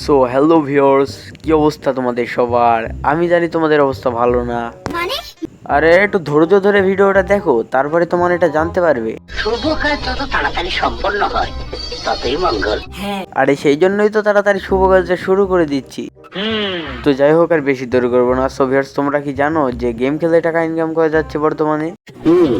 So hello viewers কি অবস্থা তোমাদের সবার? আমি জানি তোমাদের অবস্থা ভালো না। মানে? আরে একটু ধৈর্য ধরে ভিডিওটা দেখো তারপরে তোমার এটা জানতে পারবে। শুভ কাজ যত তাড়াতাড়ি সম্পন্ন হয়। ততই মঙ্গল। আরে সেই জন্যই তো তাড়াতাড়ি শুভ কাজটা শুরু করে দিচ্ছি। তো যাই হোক আর বেশি দেরি করব না। সো ভিউয়ার্স তোমরা কি জানো যে গেম খেলে টাকা ইনকাম করা যাচ্ছে বর্তমানে? হুম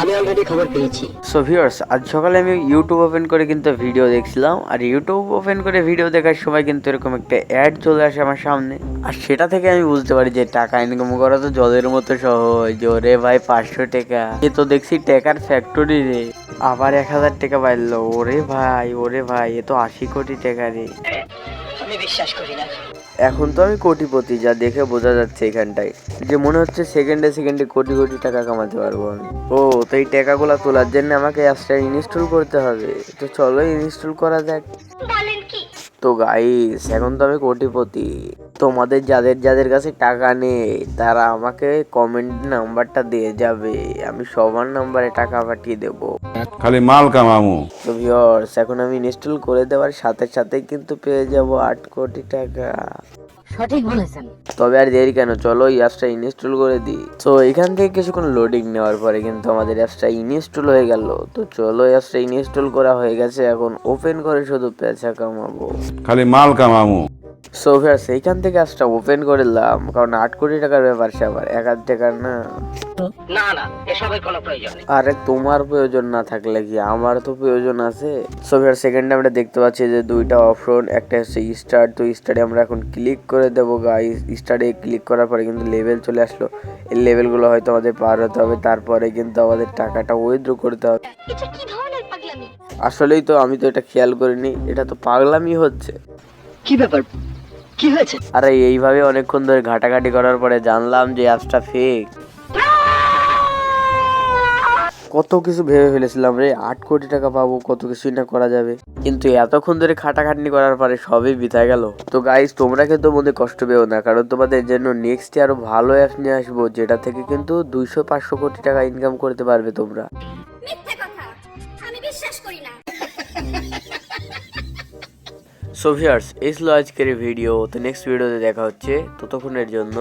আমি অলরেডি খবর পেয়েছি। সো ভিউয়ার্স আজ সকালে আমি ইউটিউব ওপেন করে কিন্তু ভিডিও দেখছিলাম। আর ইউটিউব ওপেন করে ভিডিও দেখার সময় কিন্তু এরকম একটা অ্যাড চলে আসে আমার সামনে। আর সেটা থেকে আমি বুঝতে পারি যে টাকা ইনকাম করা তো জলের মতো সহজ। ওরে ভাই পাঁচশো টাকা। এ তো দেখছি টাকার ফ্যাক্টরি রে। আবার এক হাজার টাকা বাড়লো। ওরে ভাই ওরে ভাই এ তো আশি কোটি টাকা রে। আমি বিশ্বাস করি না। এখন তো আমি কোটিপতি যা দেখে বোঝা যাচ্ছে এখানটায়। যে মনে হচ্ছে সেকেন্ডে সেকেন্ডে কোটি কোটি টাকা কামাতে পারব আমি। ও তো এই টাকাগুলো তোলার জন্য আমাকে অ্যাপসটা ইনস্টল করতে হবে। তো চলো ইনস্টল করা যাক। তো গাইস এখন তো আমি কোটিপতি। তোমাদের যাদের যাদের কাছে টাকা নেই তারা আমাকে কমেন্ট নাম্বারটা দিয়ে যাবে। আমি সবার নাম্বারে টাকা পাঠিয়ে দেবো। খালি মাল কামামু। তো ভিউয়ার্স এখন আমি ইনস্টল করে দেওয়ার সাথে সাথে কিন্তু পেয়ে যাব আট কোটি টাকা। সঠিক বলেছেন। তবে আর দেরি কেন? চলো এই অ্যাপসটা ইনস্টল করে দিই। তো এখান থেকে কিছুক্ষণ লোডিং নেওয়ার পরে কিন্তু আমাদের অ্যাপসটা ইনস্টল হয়ে গেল। তো চলো অ্যাপসটা ইনস্টল করা হয়ে গেছে। এখন ওপেন করে শুধু পেঁচা কামাবো। খালি মাল কামামু। সো ভিউয়ার্স এইখান থেকে অ্যাপসটা ওপেন করলাম কারণ আট কোটি টাকার ব্যাপার সে আবার। এক হাজার টাকার না। না না এসবের কোনো প্রয়োজন নেই। আরে তোমার প্রয়োজন না থাকলে কি? আমার তো প্রয়োজন আছে। সো ভিউয়ার সেকেন্ডে আমরা দেখতে পাচ্ছি যে দুইটা অপশন একটা হচ্ছে স্টার্ট তো স্টার্টে আমরা এখন ক্লিক করে দেবো গাইস স্টার্টে ক্লিক করার পরে কিন্তু লেভেল চলে আসলো। এই লেভেলগুলো হয়তো আমাদের পার হতে হবে। তারপরে কিন্তু আমাদের টাকাটা উইথড্র করতে হবে। এটা কি ধরনের পাগলামি? আসলেই তো আমি তো এটা খেয়াল করিনি। এটা তো পাগলামি হচ্ছে। কি ব্যাপার? কি হয়েছে? আরে এইভাবে অনেকক্ষণ ধরে ঘাটাঘাটি করার পরে জানলাম যে অ্যাপসটা ফেক কত কিছু ভেবে ফেলেছিলাম রে আট কোটি টাকা পাবো কত কিছুই না করা যাবে। কিন্তু এতক্ষণ ধরে খাটাখাটনি করার পরে সবই বিতায় গেল। তো গাইস তোমরা কিন্তু মধ্যে কষ্ট পেও না কারণ তোমাদের জন্য নেক্সট আরও ভালো অ্যাপস নিয়ে আসব যেটা থেকে কিন্তু দুইশো পাঁচশো কোটি টাকা ইনকাম করতে পারবে তোমরা। মিথ্যে কথা আমি বিশ্বাস করি না। সো ভিউয়ার্স এই ছিল আজকের ভিডিও তো নেক্সট ভিডিওতে দেখা হচ্ছে। ততক্ষণের জন্য